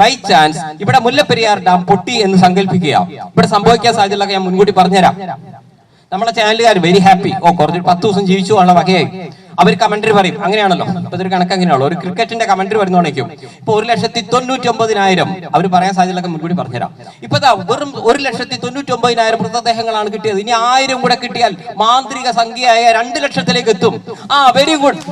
By chance ഇവിടെ Mullaperiyar dam പൊട്ടി എന്ന് സങ്കല്പിക്കുക ഇവിടെ സംഭവിക്കാൻ സാധ്യതയുള്ളതൊക്കെ ഞാൻ മുൻകൂട്ടി പറഞ്ഞുതരാം. നമ്മളെ ചാനലുകാർ വെരി ഹാപ്പി ഓ കുറച്ച് പത്ത് ദിവസം ജീവിച്ചു ഉള്ള വകയായി. അവർ കമന്ററി പറയും. അങ്ങനെയാണല്ലോ. ഇപ്പൊ ഇതൊരു കണക്ക് അങ്ങനെയാണല്ലോ. ഒരു ക്രിക്കറ്റിന്റെ കമന്ററി വരുന്നോണേക്കും ഇപ്പൊ ഒരു ലക്ഷത്തി തൊണ്ണൂറ്റി ഒമ്പതിനായിരം അവർ പറയാൻ സാധ്യതയൊക്കെ മുൻകൂടി പറഞ്ഞുതരാം. ഇപ്പൊ വെറും ഒരു ലക്ഷത്തി തൊണ്ണൂറ്റി ഒമ്പതിനായിരം മൃതദേഹങ്ങളാണ് കിട്ടിയത്. ഇനി ആയിരം കൂടെ കിട്ടിയാൽ മാന്ത്രിക സംഖ്യയായ രണ്ട് ലക്ഷത്തിലേക്ക് എത്തും. ആ വെരി ഗുഡ്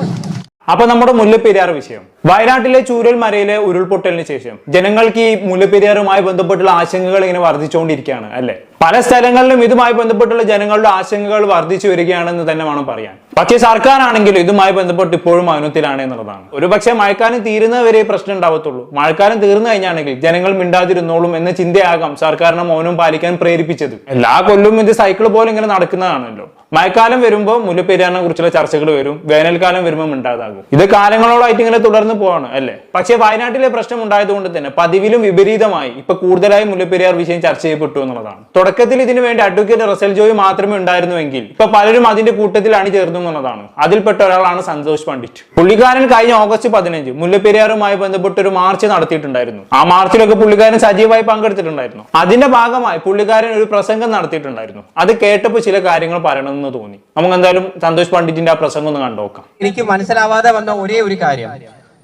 അപ്പൊ നമ്മുടെ മുല്ലപ്പെരിയാർ വിഷയം. വയനാട്ടിലെ ചൂരൽ മരയിലെ ഉരുൾപൊട്ടലിന് ശേഷം ജനങ്ങൾക്ക് ഈ മുല്ലപ്പെരിയാറുമായി ബന്ധപ്പെട്ടുള്ള ആശങ്കകൾ ഇങ്ങനെ വർദ്ധിച്ചുകൊണ്ടിരിക്കുകയാണ് അല്ലെ? പല സ്ഥലങ്ങളിലും ഇതുമായി ബന്ധപ്പെട്ടുള്ള ജനങ്ങളുടെ ആശങ്കകൾ വർദ്ധിച്ചു വരികയാണെന്ന് തന്നെ വേണം പറയാൻ. പക്ഷേ സർക്കാരാണെങ്കിലും ഇതുമായി ബന്ധപ്പെട്ട് ഇപ്പോഴും മൗനത്തിലാണ് എന്നുള്ളതാണ്. ഒരു പക്ഷേ മഴക്കാലം തീരുന്നവരെ പ്രശ്നം ഉണ്ടാവത്തുള്ളൂ. മഴക്കാലം തീർന്നു കഴിഞ്ഞാണെങ്കിൽ ജനങ്ങൾ മിണ്ടാതിരുന്നോളും എന്ന ചിന്തയാകാം സർക്കാരിനെ മൗനം പാലിക്കാൻ പ്രേരിപ്പിച്ചത്. എല്ലാ കൊല്ലവും ഇത് സൈക്കിൾ പോലെ ഇങ്ങനെ നടക്കുന്നതാണല്ലോ. മഴക്കാലം വരുമ്പോൾ മുല്ലപ്പെരിയാറിനെ കുറിച്ചുള്ള ചർച്ചകൾ വരും വേനൽക്കാലം വരുമ്പോൾ മിണ്ടാതാകും ഇത് കാലങ്ങളോടായിട്ട് ഇങ്ങനെ തുടർന്ന് പോവാണ് അല്ലേ? പക്ഷേ വയനാട്ടിലെ പ്രശ്നം ഉണ്ടായതുകൊണ്ട് തന്നെ പതിവിലും വിപരീതമായി ഇപ്പൊ കൂടുതലായി മുല്ലപ്പെരിയാർ വിഷയം ചർച്ച ചെയ്യപ്പെട്ടു എന്നുള്ളതാണ്. തുടക്കത്തിൽ ഇതിനു വേണ്ടി അഡ്വക്കേറ്റ് റസൽ ജോയ് മാത്രമേ ഉണ്ടായിരുന്നുവെങ്കിൽ ഇപ്പൊ പലരും അതിന്റെ കൂട്ടത്തിൽ അണിചേർന്നു എന്നുള്ളതാണ്. അതിൽപ്പെട്ട ഒരാളാണ് സന്തോഷ് പണ്ഡിറ്റ്. പുള്ളിക്കാരൻ കഴിഞ്ഞ ഓഗസ്റ്റ് പതിനഞ്ച് മുല്ലപ്പെരിയാറുമായി ബന്ധപ്പെട്ട് ഒരു മാർച്ച് നടത്തിയിട്ടുണ്ടായിരുന്നു. ആ മാർച്ചിലൊക്കെ പുള്ളിക്കാരൻ സജീവമായി പങ്കെടുത്തിട്ടുണ്ടായിരുന്നു. അതിന്റെ ഭാഗമായി പുള്ളിക്കാരൻ ഒരു പ്രസംഗം നടത്തിയിട്ടുണ്ടായിരുന്നു. അത് കേട്ടപ്പോൾ ചില കാര്യങ്ങൾ പറയണമെന്ന് തോന്നി. നമുക്ക് എന്തായാലും സന്തോഷ് പണ്ഡിറ്റിന്റെ ആ പ്രസംഗം ഒന്ന് കണ്ടോക്കാം എനിക്ക് മനസ്സിലാവാതെ വന്ന ഒരേ ഒരു കാര്യം.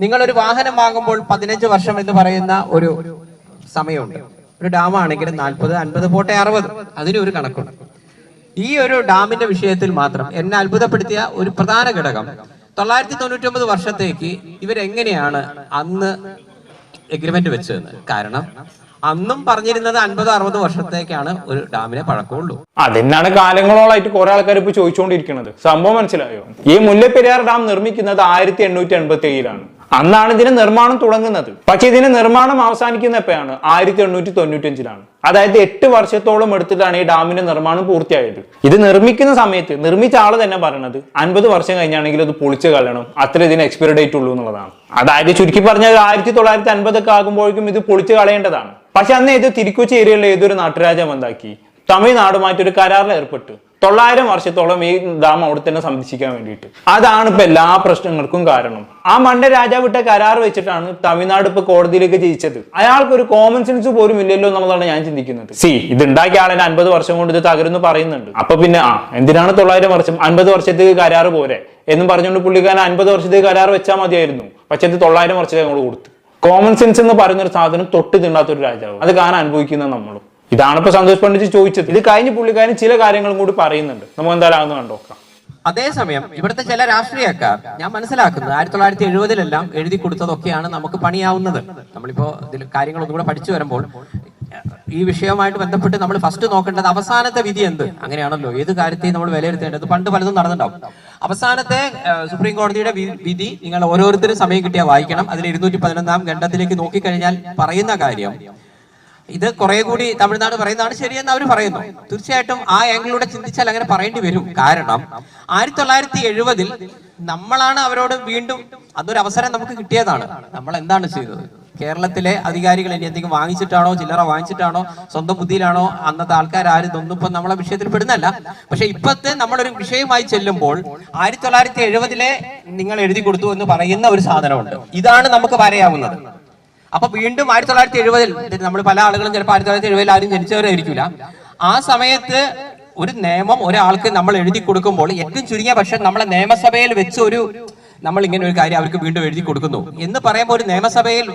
നിങ്ങൾ ഒരു വാഹനം വാങ്ങുമ്പോൾ പതിനഞ്ച് വർഷം എന്ന് പറയുന്ന ഒരു സമയമുണ്ട്. ഒരു ഡാം ആണെങ്കിൽ നാൽപ്പത് അൻപത് പോട്ടെ അറുപത്. അതിന് ഒരു കണക്കുണ്ട്. ഈ ഒരു ഡാമിന്റെ വിഷയത്തിൽ മാത്രം എന്നെ അത്ഭുതപ്പെടുത്തിയ ഒരു പ്രധാന ഘടകം തൊള്ളായിരത്തി തൊണ്ണൂറ്റി ഒമ്പത് വർഷത്തേക്ക് ഇവരെങ്ങനെയാണ് അന്ന് എഗ്രിമെന്റ് വെച്ചതെന്ന്. കാരണം അന്നും പറഞ്ഞിരുന്നത് അൻപത് അറുപത് വർഷത്തേക്കാണ് ഒരു ഡാമിനെ പഴക്കമുള്ളൂ. അതിനാണ് കാലങ്ങളോളായിട്ട് കുറെ ആൾക്കാർ ഇപ്പൊ ചോദിച്ചുകൊണ്ടിരിക്കുന്നത് സംഭവം മനസ്സിലായോ? ഈ മുല്ലപ്പെരിയാർ ഡാം നിർമ്മിക്കുന്നത് ആയിരത്തി എണ്ണൂറ്റി എൺപത്തി ഏഴിലാണ് അന്നാണ് ഇതിന് നിർമ്മാണം തുടങ്ങുന്നത്. പക്ഷെ ഇതിന് നിർമ്മാണം അവസാനിക്കുന്ന എപ്പോഴാണ് ആയിരത്തി എണ്ണൂറ്റി തൊണ്ണൂറ്റി അഞ്ചിലാണ് അതായത് എട്ട് വർഷത്തോളം എടുത്തിട്ടാണ് ഈ ഡാമിന്റെ നിർമ്മാണം പൂർത്തിയായത്. ഇത് നിർമ്മിക്കുന്ന സമയത്ത് നിർമ്മിച്ച ആൾ തന്നെ പറയണത് അൻപത് വർഷം കഴിഞ്ഞാണെങ്കിൽ അത് പൊളിച്ച് കളയണം. അത്ര ഇതിന് എക്സ്പയറി ഡേറ്റ് ഉള്ളൂ എന്നുള്ളതാണ്. അതായത് ചുരുക്കി പറഞ്ഞാൽ ആയിരത്തി തൊള്ളായിരത്തി അൻപതൊക്കെ ആകുമ്പോഴേക്കും ഇത് പൊളിച്ച് കളയേണ്ടതാണ്. പക്ഷെ അന്ന് ഇത് തിരുക്കൊച്ചി ഏതൊരു നാട്ടുരാജാവ് എന്താക്കി തമിഴ്നാടുമായിട്ട് ഒരു കരാറിൽ ഏർപ്പെട്ടു. തൊള്ളായിരം വർഷത്തോളം ഈ ഡാം അവിടെ തന്നെ സംരക്ഷിക്കാൻ വേണ്ടിയിട്ട്. അതാണ് ഇപ്പൊ എല്ലാ പ്രശ്നങ്ങൾക്കും കാരണം. ആ മണ്ട രാജാവ് ഇട്ട കരാർ വെച്ചിട്ടാണ് തമിഴ്നാട് ഇപ്പൊ കോടതിയിലേക്ക് ജയിച്ചത്. അയാൾക്ക് ഒരു കോമൺ സെൻസ് പോലും ഇല്ലല്ലോ എന്നുള്ളതാണ് ഞാൻ ചിന്തിക്കുന്നത്. സി ഇത് ഉണ്ടാക്കിയ ആളിന് അൻപത് വർഷം കൊണ്ട് ഇത് തകരുന്നു പറയുന്നുണ്ട്. അപ്പൊ പിന്നെ ആ എന്തിനാണ് തൊള്ളായിരം വർഷം അൻപത് വർഷത്തേക്ക് കരാർ പോരെ? എന്ന് പറഞ്ഞുകൊണ്ട് പുള്ളിക്കാരൻ അൻപത് വർഷത്തേക്ക് കരാർ വെച്ചാൽ മതിയായിരുന്നു. പക്ഷെ ഇത് തൊള്ളായിരം വർഷത്തേക്ക് നമ്മൾ കൊടുത്തു. കോമൺ സെൻസ് എന്ന് പറയുന്ന ഒരു സാധനം തൊട്ട് തിണ്ടാത്തൊരു രാജാവ്. അത് കാണാൻ അനുഭവിക്കുന്ന നമ്മളും. ഇതാണ് ഇപ്പൊ സന്തോഷ് പണ്ഡിറ്റ് ചോദിച്ചത്. ഇത് കഴിഞ്ഞ് പുള്ളിക്കാരൻ ചില കാര്യങ്ങളും കൂടി പറയുന്നുണ്ട്. നമുക്ക് എന്തായാലും കണ്ടോക്കാം. അതേസമയം ഇവിടുത്തെ ചില രാഷ്ട്രീയക്കാർ ഞാൻ മനസ്സിലാക്കുന്നത് ആയിരത്തി തൊള്ളായിരത്തി എഴുപതിലെല്ലാം എഴുതി കൊടുത്തതൊക്കെയാണ് നമുക്ക് പണിയാവുന്നത്. നമ്മളിപ്പോ ഇതിൽ കാര്യങ്ങളൊന്നും കൂടെ പഠിച്ചു വരുമ്പോൾ ഈ വിഷയവുമായിട്ട് ബന്ധപ്പെട്ട് നമ്മൾ ഫസ്റ്റ് നോക്കേണ്ടത് അവസാനത്തെ വിധി എന്ത്? അങ്ങനെയാണല്ലോ. ഏത് കാര്യത്തെയും നമ്മൾ വിലയിരുത്തേണ്ടത്. പണ്ട് പലതും നടന്നിട്ടുണ്ടാവും. അവസാനത്തെ സുപ്രീം കോടതിയുടെ വിധി നിങ്ങൾ ഓരോരുത്തരും സമയം കിട്ടിയാൽ വായിക്കണം. അതിൽ ഇരുന്നൂറ്റി പതിനൊന്നാം ഖണ്ഡത്തിലേക്ക് നോക്കിക്കഴിഞ്ഞാൽ പറയുന്ന കാര്യം ഇത് കുറെ കൂടി തമിഴ്നാട് പറയുന്നതാണ് ശരിയെന്ന് അവർ പറയുന്നു. തീർച്ചയായിട്ടും ആ ആംഗിളിലൂടെ ചിന്തിച്ചാൽ അങ്ങനെ പറയേണ്ടി വരും. കാരണം ആയിരത്തി തൊള്ളായിരത്തി എഴുപതിൽ നമ്മളാണ് അവരോട് വീണ്ടും അതൊരു അവസരം നമുക്ക് കിട്ടിയതാണ്. നമ്മൾ എന്താണ് ചെയ്തത്? കേരളത്തിലെ അധികാരികൾ ഇനി എന്തെങ്കിലും വാങ്ങിച്ചിട്ടാണോ ചില്ലറ വാങ്ങിച്ചിട്ടാണോ സ്വന്തം ബുദ്ധിയിലാണോ അന്നത്തെ ആൾക്കാർ ആരും ഇതൊന്നും ഇപ്പം നമ്മളെ വിഷയത്തിൽ പെടുന്നല്ല പക്ഷെ ഇപ്പത്തെ നമ്മളൊരു വിഷയമായി ചെല്ലുമ്പോൾ ആയിരത്തി തൊള്ളായിരത്തി എഴുപതിലെ നിങ്ങൾ എഴുതി കൊടുത്തു എന്ന് പറയുന്ന ഒരു സാധനമുണ്ട്. ഇതാണ് നമുക്ക് പറയാവുന്നത് അപ്പൊ വീണ്ടും ആയിരത്തി തൊള്ളായിരത്തി എഴുപതിൽ നമ്മൾ പല ആളുകളും ചിലപ്പോൾ ആയിരത്തി തൊള്ളായിരത്തി എഴുപതിൽ ആരും ജനിച്ചവരായിരിക്കില്ല. ആ സമയത്ത് ഒരു നിയമം ഒരാൾക്ക് നമ്മൾ എഴുതി കൊടുക്കുമ്പോൾ ഏറ്റവും ചുരുങ്ങിയ പക്ഷെ നമ്മളെ നിയമസഭയിൽ വെച്ച് ഒരു നമ്മൾ ഇങ്ങനെ ഒരു കാര്യം അവർക്ക് വീണ്ടും എഴുതി കൊടുക്കുന്നു. എന്ന് പറയുമ്പോൾ ഒരു നിയമസഭയിൽ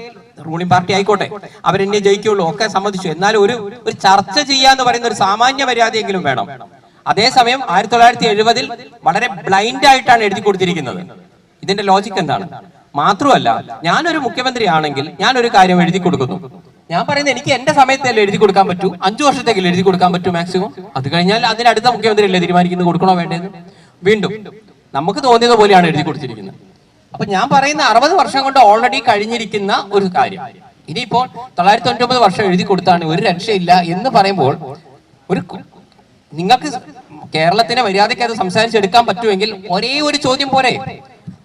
റൂളിംഗ് പാർട്ടി ആയിക്കോട്ടെ അവരെന്നെ ജയിക്കുള്ളൂ ഒക്കെ സമ്മതിച്ചു. എന്നാലും ഒരു ഒരു ചർച്ച ചെയ്യാന്ന് പറയുന്ന ഒരു സാമാന്യ മര്യാദയെങ്കിലും വേണം. അതേസമയം ആയിരത്തി തൊള്ളായിരത്തി എഴുപതിൽ വളരെ ബ്ലൈൻഡ് ആയിട്ടാണ് എഴുതി കൊടുത്തിരിക്കുന്നത്. ഇതിന്റെ ലോജിക് എന്താണ്? മാത്രമല്ല ഞാനൊരു ഞാൻ ഒരു കാര്യം എഴുതി കൊടുക്കുന്നു. ഞാൻ പറയുന്നത് എനിക്ക് എന്റെ സമയത്തല്ലേ എഴുതി കൊടുക്കാൻ പറ്റൂ? അഞ്ചു വർഷത്തേക്ക് എഴുതി കൊടുക്കാൻ പറ്റൂ മാക്സിമം? അത് കഴിഞ്ഞാൽ അതിന് അടുത്ത മുഖ്യമന്ത്രി അല്ലേ തീരുമാനിക്കുന്നത്? കൊടുക്കണോ വേണ്ടത് വീണ്ടും. നമുക്ക് തോന്നിയത് പോലെയാണ് എഴുതി കൊടുത്തിരിക്കുന്നത്. അപ്പൊ ഞാൻ പറയുന്ന അറുപത് വർഷം കൊണ്ട് ഓൾറെഡി കഴിഞ്ഞിരിക്കുന്ന ഒരു കാര്യം. ഇനിയിപ്പോൾ തൊള്ളായിരത്തി തൊണ്ണൂറ്റി വർഷം എഴുതി കൊടുത്താണ് ഒരു രക്ഷയില്ല എന്ന് പറയുമ്പോൾ ഒരു നിങ്ങൾക്ക് കേരളത്തിനെ മര്യാദയ്ക്ക് അത് സംസാരിച്ചെടുക്കാൻ പറ്റുമെങ്കിൽ ഒരേ ഒരു ചോദ്യം പോരെ.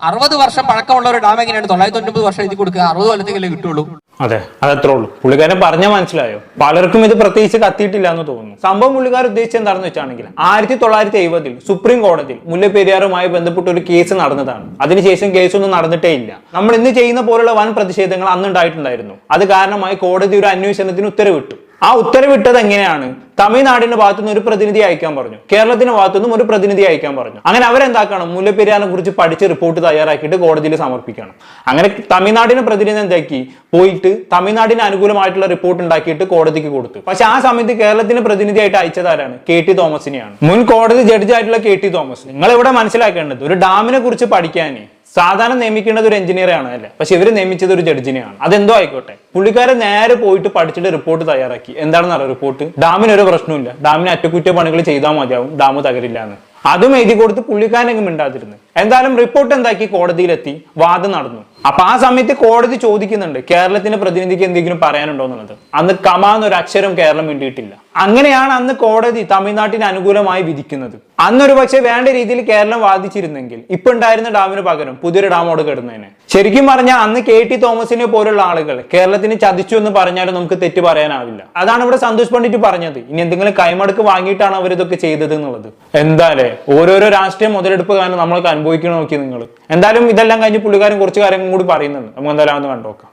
അറുപത് വർഷം പഴക്കമുള്ള ഒരു ഡാം എങ്ങനെയാണ്? തൊള്ളായിരത്തി തൊണ്ണൂറ് വർഷം എഴുതി കൊടുക്കുക. അറുപത് കൊല്ലത്തേക്കല്ലേ കിട്ടുള്ളൂ? അതെ അതത്രേ ഉള്ളൂ. പുള്ളിക്കാരൻ പറഞ്ഞ മനസ്സിലായോ? പലർക്കും ഇത് പ്രത്യേകിച്ച് കത്തിയിട്ടില്ല എന്ന് തോന്നുന്നു. സംഭവം പുള്ളിക്കാർ ഉദ്ദേശിച്ചത് എന്താണെന്ന് വെച്ചാണെങ്കിൽ ആയിരത്തി തൊള്ളായിരത്തി എഴുപതിൽ സുപ്രീം കോടതിയിൽ മുല്ലപ്പെരിയാറുമായി ബന്ധപ്പെട്ട ഒരു കേസ് നടന്നതാണ്. അതിനുശേഷം കേസൊന്നും നടന്നിട്ടേ ഇല്ല. നമ്മൾ ഇന്ന് ചെയ്യുന്ന പോലുള്ള വൻ പ്രതിഷേധങ്ങൾ അന്ന് ഉണ്ടായിട്ടുണ്ടായിരുന്നു അത് കാരണമായി കോടതി ഒരു അന്വേഷണത്തിന് ഉത്തരവിട്ടു. ആ ഉത്തരവിട്ടത് എങ്ങനെയാണ്? തമിഴ്നാടിന്റെ ഭാഗത്തുനിന്ന് ഒരു പ്രതിനിധി അയക്കാൻ പറഞ്ഞു. കേരളത്തിന്റെ ഭാഗത്തുനിന്നും ഒരു പ്രതിനിധി അയക്കാൻ പറഞ്ഞു. അങ്ങനെ അവരെന്താക്കണം? മുല്ലപ്പെരിയാറിനെ കുറിച്ച് പഠിച്ച് റിപ്പോർട്ട് തയ്യാറാക്കിയിട്ട് കോടതിയിൽ സമർപ്പിക്കണം. അങ്ങനെ തമിഴ്നാടിന്റെ പ്രതിനിധി എന്താക്കി? പോയിട്ട് തമിഴ്നാടിന് അനുകൂലമായിട്ടുള്ള റിപ്പോർട്ട് ഉണ്ടാക്കിയിട്ട് കോടതിക്ക് കൊടുത്തു. പക്ഷെ ആ സമയത്ത് കേരളത്തിന് പ്രതിനിധിയായിട്ട് അയച്ചതാരാണ് കെ ടി തോമസിനെയാണ്. മുൻ കോടതി ജഡ്ജായിട്ടുള്ള കെ ടി തോമസ്. നിങ്ങൾ ഇവിടെ മനസ്സിലാക്കേണ്ടത്? ഒരു ഡാമിനെ കുറിച്ച് പഠിക്കാൻ സാധാരണ നിയമിക്കേണ്ടത് ഒരു എഞ്ചിനീയറാണ് അല്ലേ? പക്ഷെ ഇവർ നിയമിച്ചത് ഒരു ജഡ്ജിനെയാണ് അതെന്തോ ആയിക്കോട്ടെ. പുള്ളിക്കാരൻ നേരെ പോയിട്ട് പഠിച്ചിട്ട് റിപ്പോർട്ട് തയ്യാറാക്കി. എന്താണെന്ന് അറിയാം? റിപ്പോർട്ട് ഡാമിന് ഒരു പ്രശ്നമില്ല ഡാമിന് അറ്റകുറ്റപ്പണികൾ ചെയ്താൽ മതിയാവും. ഡാം തകരില്ല എന്ന്. അതും എഴുതി കൊടുത്ത് പുള്ളിക്കാരനെങ്കിലും മിണ്ടാതിരുന്നു. എന്തായാലും റിപ്പോർട്ട് എന്താക്കി? കോടതിയിലെത്തി. വാദം നടന്നു. അപ്പൊ ആ സമയത്ത് കോടതി ചോദിക്കുന്നുണ്ട് കേരളത്തിന്റെ പ്രതിനിധിക്ക് എന്തെങ്കിലും പറയാനുണ്ടോ എന്നുള്ളത്. അന്ന് കമാന്നൊരു അക്ഷരം കേരളം വേണ്ടിയിട്ടില്ല അങ്ങനെയാണ് അന്ന് കോടതി തമിഴ്നാട്ടിന് അനുകൂലമായി വിധിക്കുന്നത്. അന്നൊരു പക്ഷേ വേണ്ട രീതിയിൽ കേരളം വാദിച്ചിരുന്നെങ്കിൽ ഇപ്പൊ ഉണ്ടായിരുന്ന ഡാമിന് പകരം പുതിയൊരു ഡാമോട് കിടന്നതിന് ശരിക്കും പറഞ്ഞാൽ അന്ന് കെ ടി തോമസിനെ പോലുള്ള ആളുകൾ കേരളത്തിന് ചതിച്ചു എന്ന് പറഞ്ഞാലും നമുക്ക് തെറ്റ് പറയാനാവില്ല. അതാണ് ഇവിടെ സന്തോഷ് പണ്ഡിറ്റ് പറഞ്ഞത്. ഇനി എന്തെങ്കിലും കൈമടക്ക് വാങ്ങിയിട്ടാണ് അവരിതൊക്കെ ചെയ്തത് എന്നുള്ളത്. എന്തായാലേ ഓരോരോ രാഷ്ട്രീയ മുതലെടുപ്പ് കാരണം നമ്മളൊക്കെ അനുഭവിക്കണം നോക്കി നിങ്ങൾ എന്തായാലും ഇതെല്ലാം കഴിഞ്ഞ് പുള്ളിക്കാരൻ കുറച്ച് കാര്യങ്ങൾ കൂടി പറയുന്നുണ്ട്. നമുക്ക് എന്തായാലും കണ്ടു കണ്ടോക്കാം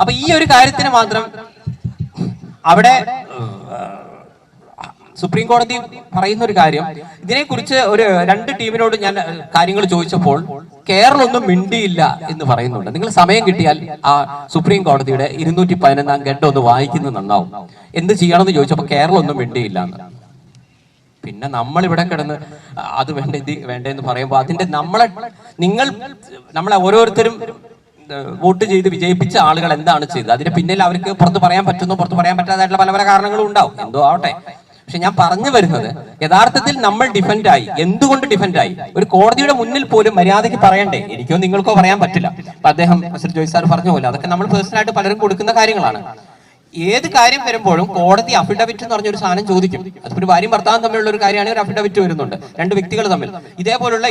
അപ്പൊ ഈ ഒരു കാര്യത്തിന് മാത്രം അവിടെ സുപ്രീം കോടതി പറയുന്ന ഒരു കാര്യം ഇതിനെക്കുറിച്ച് ഒരു രണ്ട് ടീമിനോട് ഞാൻ കാര്യങ്ങൾ ചോദിച്ചപ്പോൾ കേരളം ഒന്നും മിണ്ടിയില്ല എന്ന് പറയുന്നുണ്ട്. നിങ്ങൾ സമയം കിട്ടിയാൽ ആ സുപ്രീം കോടതിയുടെ ഇരുന്നൂറ്റി പതിനൊന്നാം ഘട്ടം ഒന്ന് വായിക്കുന്നത് നന്നാവും. എന്ത് ചെയ്യണമെന്ന് ചോദിച്ചപ്പോൾ കേരളം ഒന്നും മിണ്ടിയില്ല എന്ന്. പിന്നെ നമ്മൾ ഇവിടെ കിടന്ന് അത് വേണ്ട ഇത് വേണ്ടെന്ന് പറയുമ്പോൾ അതിന്റെ നമ്മളെ നിങ്ങൾ നമ്മളെ ഓരോരുത്തരും വോട്ട് ചെയ്ത് വിജയിപ്പിച്ച ആളുകൾ എന്താണ് ചെയ്തത്? അതിന് പിന്നിൽ അവർക്ക് പുറത്ത് പറയാൻ പറ്റുന്നു പുറത്ത് പറയാൻ പറ്റാതായിട്ടുള്ള പല പല കാരണങ്ങളും ഉണ്ടാവും. എന്തോ ആവട്ടെ. പക്ഷെ ഞാൻ പറഞ്ഞു വരുന്നത് യഥാർത്ഥത്തിൽ നമ്മൾ ഡിഫൻഡ് ആയി. എന്തുകൊണ്ട് ഡിഫൻഡ് ആയി? ഒരു കോടതിയുടെ മുന്നിൽ പോലും മര്യാദയ്ക്ക് പറയണ്ടേ? എനിക്കോ നിങ്ങൾക്കോ പറയാൻ പറ്റില്ല. അപ്പൊ അദ്ദേഹം മിസ്റ്റർ ജോയ് സാർ പറഞ്ഞ പോലെ അതൊക്കെ നമ്മൾ പേഴ്സണലായിട്ട് പലരും കൊടുക്കുന്ന കാര്യങ്ങളാണ്. ഏത് കാര്യം വരുമ്പോഴും കോടതി അഫിഡവിറ്റ് എന്ന് പറഞ്ഞൊരു സാധനം ചോദിക്കും. അതിപ്പോ ഒരു ഭാര്യയും ഭർത്താവും തമ്മിലുള്ള ഒരു കാര്യമാണ് ഒരു അഫിഡവിറ്റ് വരുന്നുണ്ട്. രണ്ട് വ്യക്തികൾ തമ്മിൽ. ഇതേപോലുള്ള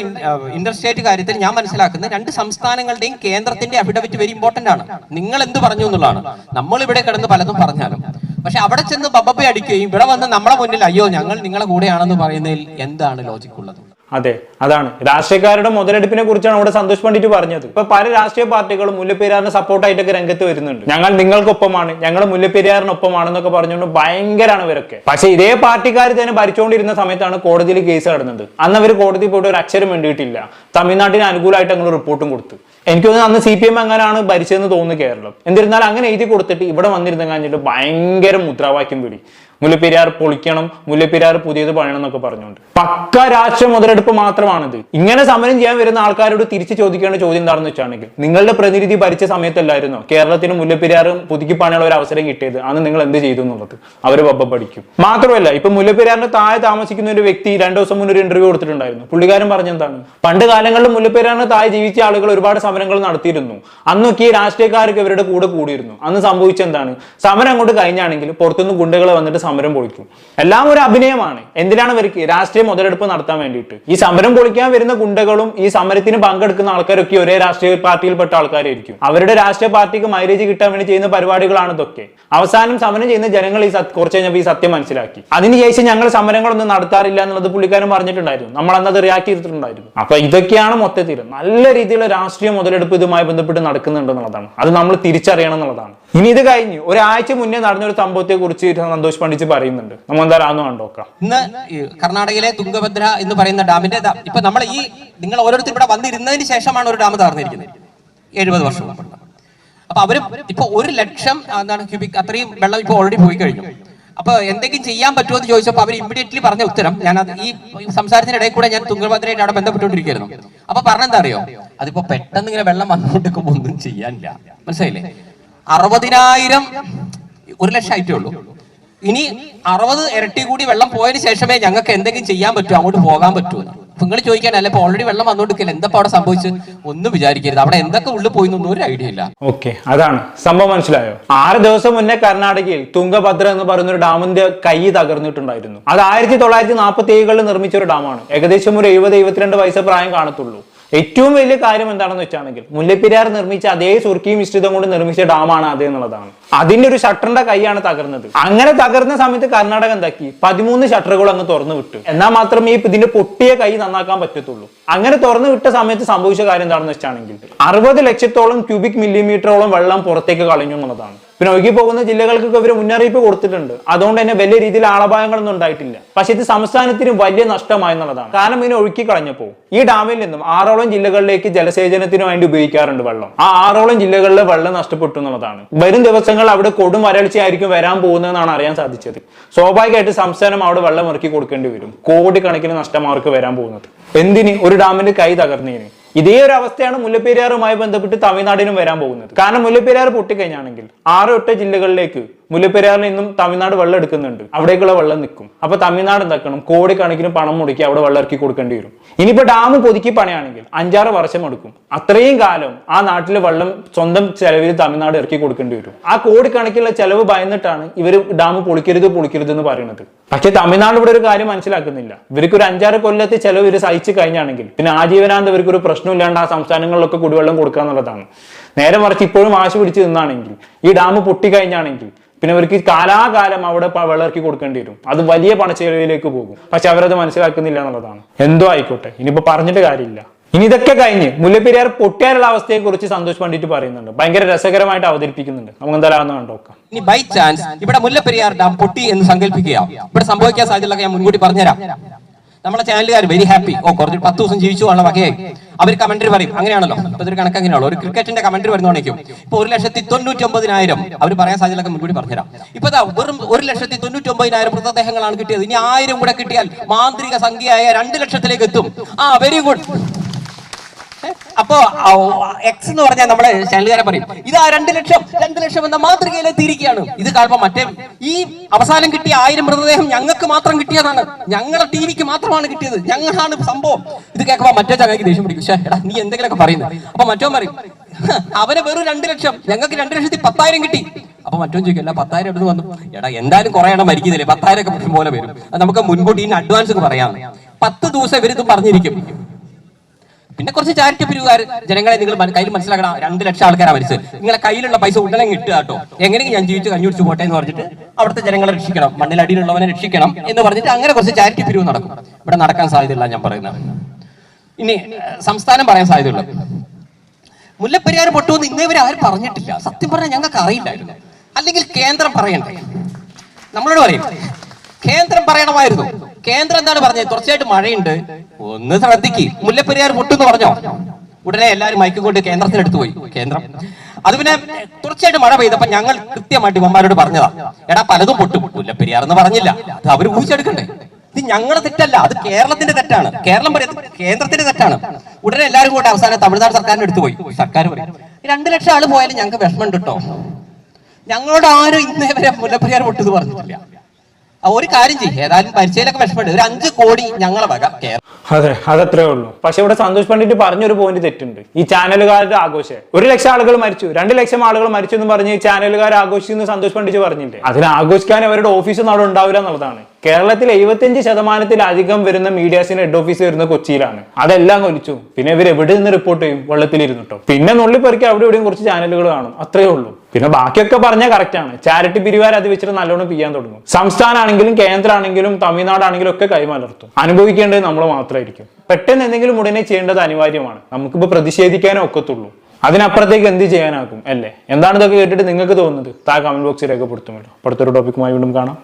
ഇന്റർസ്റ്റേറ്റ് കാര്യത്തിൽ ഞാൻ മനസ്സിലാക്കുന്നത് രണ്ട് സംസ്ഥാനങ്ങളുടെയും കേന്ദ്രത്തിന്റെ അഫിഡവിറ്റ് വെരി ഇമ്പോർട്ടന്റ് ആണ്. നിങ്ങൾ എന്ത് പറഞ്ഞു എന്നുള്ളതാണ്. നമ്മൾ ഇവിടെ കിടന്ന് പലതും പറഞ്ഞാലും. പക്ഷെ അവിടെ ചെന്ന് ബബ്ബ അടിക്കുകയും ഇവിടെ വന്ന് നമ്മളെ മുന്നിൽ അയ്യോ ഞങ്ങൾ നിങ്ങളെ കൂടെയാണെന്ന് പറയുന്നതിൽ എന്താണ് ലോജിക് ഉള്ളത്? അതെ അതാണ്. രാഷ്ട്രീയക്കാരുടെ മുതലെടുപ്പിനെ കുറിച്ചാണ് അവിടെ സന്തോഷ് പണ്ഡിറ്റ് പറഞ്ഞത്. ഇപ്പൊ പല രാഷ്ട്രീയ പാർട്ടികളും മുല്ലപ്പെരിയാറിന് സപ്പോർട്ടായിട്ടൊക്കെ രംഗത്ത് വരുന്നുണ്ട്. ഞങ്ങൾ നിങ്ങൾക്കൊപ്പമാണ് ഞങ്ങൾ മുല്ലപ്പെരിയാറിനൊപ്പമാണെന്നൊക്കെ പറഞ്ഞുകൊണ്ട് ഭയങ്കരമാണ് ഇവരൊക്കെ. പക്ഷെ ഇതേ പാർട്ടിക്കാർ തന്നെ ഭരിച്ചുകൊണ്ടിരുന്ന സമയത്താണ് കോടതിയിൽ കേസ് കടന്നത് അന്ന് അവർ കോടതി പോയിട്ട് ഒരു അക്ഷരം വേണ്ടിയിട്ടില്ല തമിഴ്നാട്ടിന് അനുകൂലമായിട്ട് അങ്ങനെ റിപ്പോർട്ടും കൊടുത്തു. എനിക്ക് തോന്നുന്നു അന്ന് സി പി എം അങ്ങനെയാണ് ഭരിച്ചതെന്ന് തോന്നുന്നു കേരളം. എന്നിരുന്നാൽ അങ്ങനെ എഴുതി കൊടുത്തിട്ട് ഇവിടെ വന്നിരുന്ന കഴിഞ്ഞിട്ട് ഭയങ്കര മുദ്രാവാക്യം പിടി മുല്ലപ്പെരിയാർ പൊളിക്കണം മുല്ലപ്പെരിയാർ പുതിയത് പണിയണം എന്നൊക്കെ പറഞ്ഞുകൊണ്ട്. പക്ക രാഷ്ട്രീയ മുതലെടുപ്പ് മാത്രമാണിത്. ഇങ്ങനെ സമരം ചെയ്യാൻ വരുന്ന ആൾക്കാരോട് തിരിച്ചു ചോദിക്കേണ്ട ചോദ്യം എന്താണെന്ന് വെച്ചാണെങ്കിൽ നിങ്ങളുടെ പ്രതിനിധി ഭരിച്ച സമയത്തല്ലായിരുന്നോ? കേരളത്തിന് മുല്ലപ്പെരിയാറും പുതുക്കി പണിയുള്ള ഒരു അവസരം കിട്ടിയത് അന്ന് നിങ്ങൾ എന്ത് ചെയ്തു എന്നുള്ളത് അവർ ബബ്ബ പഠിക്കും. മാത്രമല്ല ഇപ്പൊ മുല്ലപ്പെരിയാറിന്റെ താഴെ താമസിക്കുന്ന ഒരു വ്യക്തി രണ്ടു ദിവസം മുന്നേ ഒരു ഇന്റർവ്യൂ കൊടുത്തിട്ടുണ്ടായിരുന്നു. പുള്ളിക്കാരൻ പറഞ്ഞെന്താണ് പണ്ട് കാലങ്ങളിൽ മുല്ലപ്പെരിയാറിന് താഴെ ജീവിച്ച ആളുകൾ ഒരുപാട് സമരങ്ങൾ നടത്തിയിരുന്നു. അന്നൊക്കെ ഈ രാഷ്ട്രീയക്കാർക്ക് ഇവരുടെ കൂടെ കൂടിയിരുന്നു. അന്ന് സംഭവിച്ചെന്താണ് സമരം അങ്ങോട്ട് കഴിഞ്ഞാണെങ്കിൽ പുറത്തുനിന്ന് ഗുണ്ടകൾ വന്നിട്ട് സമരം പൊളിക്കും. എല്ലാം ഒരു അഭിനയമാണ്. എന്തിനാണ് ഇവർക്ക് രാഷ്ട്രീയ മുതലെടുപ്പ് നടത്താൻ വേണ്ടിയിട്ട്? ഈ സമരം പൊളിക്കാൻ വരുന്ന ഗുണ്ടകളും ഈ സമരത്തിന് പങ്കെടുക്കുന്ന ആൾക്കാരൊക്കെ ഒരേ രാഷ്ട്രീയ പാർട്ടിയിൽപ്പെട്ട ആൾക്കാരായിരിക്കും. അവരുടെ രാഷ്ട്രീയ പാർട്ടിക്ക് മൈലേജ് കിട്ടാൻ വേണ്ടി ചെയ്യുന്ന പരിപാടികളാണ് ഇതൊക്കെ. അവസാനം സമരം ചെയ്യുന്ന ജനങ്ങൾ ഈ കുറച്ച് കഴിഞ്ഞപ്പോൾ ഈ സത്യം മനസ്സിലാക്കി. അതിനുശേഷം ഞങ്ങൾ സമരങ്ങളൊന്നും നടത്താറില്ല എന്നുള്ളത് പുള്ളിക്കാരൻ പറഞ്ഞിട്ടുണ്ടായിരുന്നു. നമ്മൾ അന്നത് റിയാക്ട് ചെയ്തിട്ടുണ്ടായിരുന്നു. അപ്പൊ ഇതൊക്കെയാണ് മൊത്തത്തിൽ നല്ല രീതിയിലുള്ള രാഷ്ട്രീയ മുതലെടുപ്പ് ഇതുമായി ബന്ധപ്പെട്ട് നടക്കുന്നുണ്ടെന്നുള്ളതാണ് അത് നമ്മൾ തിരിച്ചറിയണം എന്നുള്ളതാണ്. ഇനി ഇത് കഴിഞ്ഞ് ഒരാഴ്ച മുന്നേ നടന്ന ഒരു സംഭവത്തെ കുറിച്ച് സന്തോഷ് പണ്ഡിറ്റ് പറയുന്നുണ്ട്. നമ്മൾ എന്താണെന്ന് കണ്ടോക്കാം. ഇന്ന് കർണാടകയിലെ തുംഗഭദ്ര എന്ന് പറയുന്ന ഡാമിന്റെ ഇപ്പൊ നമ്മൾ ഈ നിങ്ങൾ ഓരോരുത്തർ ഇവിടെ വന്നിരുന്നതിന് ശേഷമാണ് ഒരു ഡാം തകർന്നിരിക്കുന്നത്. എഴുപത് വർഷം അപ്പൊ അവർ ഇപ്പൊ ഒരു ലക്ഷം എന്താണ് ക്യൂബിക് അത്രയും വെള്ളം ഇപ്പൊ ഓൾറെഡി പോയി കഴിഞ്ഞു. അപ്പൊ എന്തെങ്കിലും ചെയ്യാൻ പറ്റുമോ എന്ന് ചോദിച്ചപ്പോൾ അവർ ഇമ്മീഡിയറ്റ്ലി പറഞ്ഞ ഉത്തരം ഞാൻ അത് ഈ സംസാരത്തിന്റെ ഇടയിൽ കൂടെ ഞാൻ തുംഗഭദ്രയായിട്ട് അവിടെ ബന്ധപ്പെട്ടുകൊണ്ടിരിക്കുന്നു അപ്പൊ പറഞ്ഞെന്താ അറിയോ? അതിപ്പോ പെട്ടെന്ന് ഇങ്ങനെ വെള്ളം വന്നുകൊണ്ടിരിക്കുമ്പോ ഒന്നും ചെയ്യാനില്ല. മനസ്സിലായില്ലേ? അറുപതിനായിരം ഒരു ലക്ഷം ആയിട്ടേ ഉള്ളൂ. ഇനി അറുപത് ഇരട്ടി കൂടി വെള്ളം പോയതിന് ശേഷമേ ഞങ്ങൾക്ക് എന്തെങ്കിലും ചെയ്യാൻ പറ്റൂ അങ്ങോട്ട് പോകാൻ പറ്റൂ നിങ്ങൾ ചോദിക്കാനല്ല ഇപ്പൊ ഓൾറെഡി വെള്ളം വന്നുകൊണ്ടിരിക്കില്ല എന്താ അവിടെ സംഭവിച്ചു ഒന്നും വിചാരിക്കരുത്. അവിടെ എന്തൊക്കെ ഉള്ളിൽ പോയി ഒരു ഐഡിയ ഇല്ല. ഓക്കെ അതാണ് സംഭവം മനസ്സിലായോ? ആറ് ദിവസം മുന്നേ കർണാടകയിൽ തുങ്കഭദ്ര എന്ന് പറയുന്ന ഒരു ഡാമിന്റെ കൈ തകർന്നിട്ടുണ്ടായിരുന്നു. അത് ആയിരത്തി തൊള്ളായിരത്തി നാൽപ്പത്തി ഏഴുകളിൽ നിർമ്മിച്ച ഒരു ഡാമാണ്. ഏകദേശം ഒരു എഴുപത് എഴുപത്തിരണ്ട് വയസ്സ് പ്രായം കാണത്തുള്ളൂ. ഏറ്റവും വലിയ കാര്യം എന്താണെന്ന് വെച്ചാണെങ്കിൽ മുല്ലപ്പെരിയാർ നിർമ്മിച്ച അതേ സുർക്കി മിശ്രിതം കൊണ്ട് നിർമ്മിച്ച ഡാമാണ് അത് എന്നുള്ളതാണ്. അതിന്റെ ഒരു ഷട്ടറിന്റെ കൈയാണ് തകർന്നത്. അങ്ങനെ തകർന്ന സമയത്ത് കർണാടക എന്താക്കി? പതിമൂന്ന് ഷട്ടറുകൾ അങ്ങ് തുറന്നു വിട്ടു. എന്നാൽ മാത്രമേ ഇതിന്റെ പൊട്ടിയ കൈ നന്നാക്കാൻ പറ്റത്തുള്ളൂ. അങ്ങനെ തുറന്നു വിട്ട സമയത്ത് സംഭവിച്ച കാര്യം എന്താണെന്ന് വെച്ചാണെങ്കിൽ അറുപത് ലക്ഷത്തോളം ക്യൂബിക് മില്ലിമീറ്ററോളം വെള്ളം പുറത്തേക്ക് കളഞ്ഞു എന്നുള്ളതാണ്. പിന്നെ ഒഴുകി പോകുന്ന ജില്ലകൾക്കൊക്കെ ഇവർ മുന്നറിയിപ്പ് കൊടുത്തിട്ടുണ്ട്. അതുകൊണ്ട് തന്നെ വലിയ രീതിയിൽ ആളപായങ്ങളൊന്നും ഉണ്ടായിട്ടില്ല. പക്ഷെ ഇത് സംസ്ഥാനത്തിന് വലിയ നഷ്ടമായി എന്നുള്ളതാണ്. കാരണം ഇതിനെ ഒഴുക്കി കളഞ്ഞപ്പോൾ ഈ ഡാമിൽ നിന്നും ആറോളം ജില്ലകളിലേക്ക് ജലസേചനത്തിന് വേണ്ടി ഉപയോഗിക്കാറുണ്ട് വെള്ളം. ആ ആറോളം ജില്ലകളിലെ വെള്ളം നഷ്ടപ്പെട്ടു എന്നുള്ളതാണ്. വരും ദിവസങ്ങൾ അവിടെ കൊടും വരൾച്ചയായിരിക്കും വരാൻ പോകുന്നതെന്നാണ് അറിയാൻ സാധിച്ചത്. സ്വാഭാവികമായിട്ട് സംസ്ഥാനം അവിടെ വെള്ളം ഇറക്കി കൊടുക്കേണ്ടി വരും. കോടിക്കണക്കിന് നഷ്ടം അവർക്ക് വരാൻ പോകുന്നത്. എന്തിന്? ഒരു ഡാമിന്റെ കൈ തകർന്നതിന്. ഇതേ ഒരു അവസ്ഥയാണ് മുല്ലപ്പെരിയാറുമായി ബന്ധപ്പെട്ട് തമിഴ്നാടിനും വരാൻ പോകുന്നത്. കാരണം മുല്ലപ്പെരിയാർ പൊട്ടിക്കഴിഞ്ഞാണെങ്കിൽ ആറ് എട്ട് ജില്ലകളിലേക്ക് മുല്ലപ്പെരിയാറിൽ നിന്നും തമിഴ്നാട് വെള്ളം എടുക്കുന്നുണ്ട്. അവിടേക്കുള്ള വെള്ളം നിൽക്കും. അപ്പൊ തമിഴ്നാട് എന്താക്കണം കോടിക്കണക്കിന് പണം മുടക്കി അവിടെ വെള്ളം ഇറക്കി കൊടുക്കേണ്ടി വരും. ഇനിയിപ്പോ ഡാം പുതുക്കി പണിയാണെങ്കിൽ അഞ്ചാറ് വർഷം എടുക്കും. അത്രയും കാലം ആ നാട്ടിലെ വെള്ളം സ്വന്തം ചെലവിൽ തമിഴ്നാട് ഇറക്കി കൊടുക്കേണ്ടി വരും. ആ കോടിക്കണക്കിനുള്ള ചെലവ് ഭയന്നിട്ടാണ് ഇവർ ഡാം പൊളിക്കരുത് പൊളിക്കരുത് എന്ന് പറയുന്നത്. പക്ഷെ തമിഴ്നാട് ഇവിടെ ഒരു കാര്യം മനസ്സിലാക്കുന്നില്ല. ഇവർക്ക് ഒരു അഞ്ചാറ് കൊല്ലത്തെ ചെലവ് ഇവർ സഹിച്ചു കഴിഞ്ഞാണെങ്കിൽ പിന്നെ ആജീവനാന്ത ഇവർക്ക് ഒരു പ്രശ്നമില്ലാണ്ട് ആ സംസ്ഥാനങ്ങളിലൊക്കെ കുടിവെള്ളം കൊടുക്കുക എന്നുള്ളതാണ് നേരെ മറിച്ച് ഇപ്പോഴും ആശ പിടിച്ച് നിന്നാണെങ്കിൽ ഈ ഡാം പൊട്ടിക്കഴിഞ്ഞാണെങ്കിൽ പിന്നെ അവർക്ക് കാലാകാലം അവിടെ വിളർക്കി കൊടുക്കേണ്ടി വരും. അത് വലിയ പണച്ചെലവിലേക്ക് പോകും. പക്ഷെ അവരത് മനസ്സിലാക്കുന്നില്ല എന്നുള്ളതാണ്. എന്തോ ആയിക്കോട്ടെ. ഇനിയിപ്പോ പറഞ്ഞിട്ട് കാര്യമില്ല. ഇനി ഇതൊക്കെ കഴിഞ്ഞ് മുല്ലപ്പെരിയാർ പൊട്ടിയാനുള്ള അവസ്ഥയെ കുറിച്ച് സന്തോഷ് പണ്ഡിറ്റ് പറയുന്നുണ്ട്. ഭയങ്കര രസകരമായിട്ട് അവതരിപ്പിക്കുന്നുണ്ട്. നമുക്ക് എന്തായാലും കണ്ടോക്കാം ഇനി ബൈ ചാൻസ് ഇവിടെ മുല്ലപ്പെരിയാർ ഡാം പൊട്ടി എന്ന് സങ്കല്പിക്കുക. ഇവിടെ സംഭവിക്കാൻ സാധ്യതയുള്ളതൊക്കെ ഞാൻ മുൻകൂട്ടി പറഞ്ഞുതരാം. നമ്മളെ ചാനലുകാർ വെരി ഹാപ്പി ഓ കുറച്ച് പത്ത് ദിവസം ജീവിച്ചു ആണ് വകയായി. അവർ കമന്ററി പറയും. അങ്ങനെയാണല്ലോ. ഇപ്പൊ ഇതൊരു കണക്ക് അങ്ങനെയാണല്ലോ ഒരു ക്രിക്കറ്റിന്റെ കമന്ററി വരുന്നോണേക്കും ഇപ്പൊ ഒരു ലക്ഷത്തി തൊണ്ണൂറ്റി ഒമ്പതിനായിരം അവർ പറയാൻ സാധ്യതയൊക്കെ മുൻകൂടി പറഞ്ഞുതരാം. ഇപ്പൊ വെറും ഒരു ലക്ഷത്തി തൊണ്ണൂറ്റി ഒമ്പതിനായിരം മൃതദേഹങ്ങളാണ് കിട്ടിയത്. ഇനി ആയിരം കൂടെ കിട്ടിയാൽ മാന്ത്രിക സംഖ്യയായ രണ്ട് ലക്ഷത്തിലേക്ക് എത്തും. ആ വെരി ഗുഡ് അപ്പോ എക്സ് എന്ന് പറഞ്ഞാൽ നമ്മളെ ചാനലുകാരെ പറയും. ഇതാ രണ്ട് ലക്ഷം രണ്ട് ലക്ഷം എന്ന മാതൃകയിൽ എത്തിയിരിക്കുകയാണ്. ഇത് കാണുമ്പോൾ മറ്റേ ഈ അവസാനം കിട്ടിയ ആയിരം മൃതദേഹം ഞങ്ങൾക്ക് മാത്രം കിട്ടിയതാണ്. ഞങ്ങളുടെ ടി വിക്ക് മാത്രമാണ് കിട്ടിയത്. ഞങ്ങളാണ് സംഭവം. ഇത് കേൾക്കുമ്പോൾ മറ്റേ ചങ്ങയ്ക്ക് ദേഷ്യം പിടിക്കും. പക്ഷേ എടാ നീ എന്തെങ്കിലുമൊക്കെ പറയുന്നത് അപ്പൊ മറ്റോ പറയും "ഹ, അവന് വെറും രണ്ട് ലക്ഷം. ഞങ്ങൾക്ക് രണ്ട് ലക്ഷത്തി പത്തായിരം കിട്ടി. അപ്പൊ മറ്റോ ചോദിക്കും അല്ല പത്തായിരം എടുത്ത് വന്നു എടാ എന്തായാലും കുറെ എണ്ണം മരിക്കുന്നില്ലേ? പത്തായിരം ഒക്കെ പോലെ വരും. നമുക്ക് മുൻകൂട്ടി ഇനി അഡ്വാൻസ് പറയാം. പത്ത് ദിവസം ഇവരിത് പറഞ്ഞിരിക്കും. പിന്നെ കുറച്ച് ചാരിറ്റി പിരിവുകാർ ജനങ്ങളെ നിങ്ങൾ കയ്യിൽ മനസ്സിലാക്കണം രണ്ട് ലക്ഷം ആൾക്കാരാണ് മരിച്ചത്. നിങ്ങളെ കയ്യിലുള്ള പൈസ ഉടനെ കിട്ടുക കേട്ടോ. എങ്ങനെയെങ്കിലും ഞാൻ ജീവിച്ച് കഞ്ഞുടിച്ച് പോട്ടെ എന്ന് പറഞ്ഞിട്ട് അവിടുത്തെ ജനങ്ങളെ രക്ഷിക്കണം മണ്ണിലടിയിലുള്ളവനെ രക്ഷിക്കണം എന്ന് പറഞ്ഞിട്ട് അങ്ങനെ കുറച്ച് ചാരിറ്റി പിരിവ് നടക്കും. ഇവിടെ നടക്കാൻ സാധ്യതയില്ല ഞാൻ പറയുന്നത്. ഇനി സംസ്ഥാനം പറയാൻ സാധ്യതയുള്ളത്. മുല്ലപ്പെരിയാർ പൊട്ടുമെന്ന് ഇന്നേ വരെ ആരും പറഞ്ഞിട്ടില്ല. സത്യം പറഞ്ഞാൽ ഞങ്ങൾക്ക് അറിയില്ലായിരുന്നു. അല്ലെങ്കിൽ കേന്ദ്രം പറയണ്ടേ? നമ്മളോട് പറയും കേന്ദ്രം പറയണമായിരുന്നു. കേന്ദ്രം എന്താണ് പറഞ്ഞത്? തുടർച്ചയായിട്ട് മഴയുണ്ട്. ഒന്ന് ശ്രദ്ധിക്ക്. മുല്ലപ്പെരിയാർ പൊട്ടെന്ന് പറഞ്ഞോ? ഉടനെ എല്ലാവരും മയക്കിക്കൊണ്ട് കൊണ്ട് കേന്ദ്രത്തിലെടുത്തു പോയി. കേന്ദ്രം. അത് പിന്നെ തുടർച്ചയായിട്ട് മഴ പെയ്തപ്പോ ഞങ്ങൾ കൃത്യമായിട്ട് ഇവന്മാരോട് പറഞ്ഞതാ. എടാ പലതും പൊട്ടും. മുല്ലപ്പെരിയാർ എന്ന് പറഞ്ഞില്ല. അത് അവർ ഊഹിച്ചെടുക്കണ്ടേ? ഇത് ഞങ്ങളുടെ തെറ്റല്ല. അത് കേരളത്തിന്റെ തെറ്റാണ്. കേരളം പറയുന്നത് കേന്ദ്രത്തിന്റെ തെറ്റാണ്. ഉടനെ എല്ലാവരും കൂടെ അവസാനം തമിഴ്നാട് സർക്കാരിന് എടുത്തു പോയി. സർക്കാർ പറയും രണ്ടു ലക്ഷം ആൾ പോയാലും ഞങ്ങൾക്ക് വിഷമം കിട്ടോ ഞങ്ങളോട് ആരും ഇന്നേ വരെ മുല്ലപ്പെരിയാർ പൊട്ടത് പറഞ്ഞിട്ടില്ല. ഒരു കാര്യം ചെയ്യും. ഏതായാലും പരിചയയിലൊക്കെ വിഷമമുണ്ട് ഒരു അഞ്ച് കോടി ഞങ്ങളെ വക അതെ അതത്രേ ഉള്ളൂ. പക്ഷെ ഇവിടെ സന്തോഷ് പണ്ഡിറ്റ് പറഞ്ഞൊരു പോയിന്റ് തെറ്റുണ്ട്. ഈ ചാനലുകാരുടെ ആഘോഷം. ഒരു ലക്ഷം ആളുകൾ മരിച്ചു. രണ്ട് ലക്ഷം ആളുകൾ മരിച്ചു എന്ന് പറഞ്ഞ് ചാനലുകാർ ആഘോഷിക്കുന്നു സന്തോഷ് പണ്ഡിറ്റ് പറഞ്ഞില്ലേ? അതിന് ആഘോഷിക്കാൻ അവരുടെ ഓഫീസ് അവിടെ ഉണ്ടാവില്ല എന്നുള്ളതാണ്. കേരളത്തിൽ എഴുപത്തിയഞ്ച് ശതമാനത്തിലധികം വരുന്ന മീഡിയാസിന് ഹെഡ് ഓഫീസ് വരുന്ന കൊച്ചിയിലാണ്. അതെല്ലാം കൊലിച്ചു പിന്നെ ഇവർ എവിടെ നിന്ന് റിപ്പോർട്ട് ചെയ്യും? വെള്ളത്തിലിരുന്നിട്ടോ പിന്നെ നുള്ളിപ്പെറുക്കി അവിടെ ഇവിടെയും കുറച്ച് ചാനലുകൾ കാണും. അത്രേ ഉള്ളൂ. പിന്നെ ബാക്കിയൊക്കെ പറഞ്ഞാൽ കറക്റ്റ് ആണ്. ചാരിറ്റി പിരിവാർ അത് വെച്ചിട്ട് നല്ലോണം പിയ്യാൻ തുടങ്ങും. സംസ്ഥാനമാണെങ്കിലും കേന്ദ്രമാണെങ്കിലും തമിഴ്നാടാണെങ്കിലും ഒക്കെ കൈമലർത്തും. അനുഭവിക്കേണ്ടത് നമ്മൾ മാത്രമായിരിക്കും പെട്ടെന്ന് എന്തെങ്കിലും ഉടനെ ചെയ്യേണ്ടത് അനിവാര്യമാണ്. നമുക്കിപ്പോൾ പ്രതിഷേധിക്കാനേ ഒക്കത്തുള്ളൂ. അതിനപ്പുറത്തേക്ക് എന്ത് ചെയ്യാനാകും? അല്ലേ? എന്താണ് ഇതൊക്കെ കേട്ടിട്ട് നിങ്ങൾക്ക് തോന്നുന്നത്? താ കമന്റ് ബോക്സിൽ രേഖപ്പെടുത്തുമല്ലോ. അടുത്തൊരു ടോപ്പിക്കുമായി വീണ്ടും കാണാം.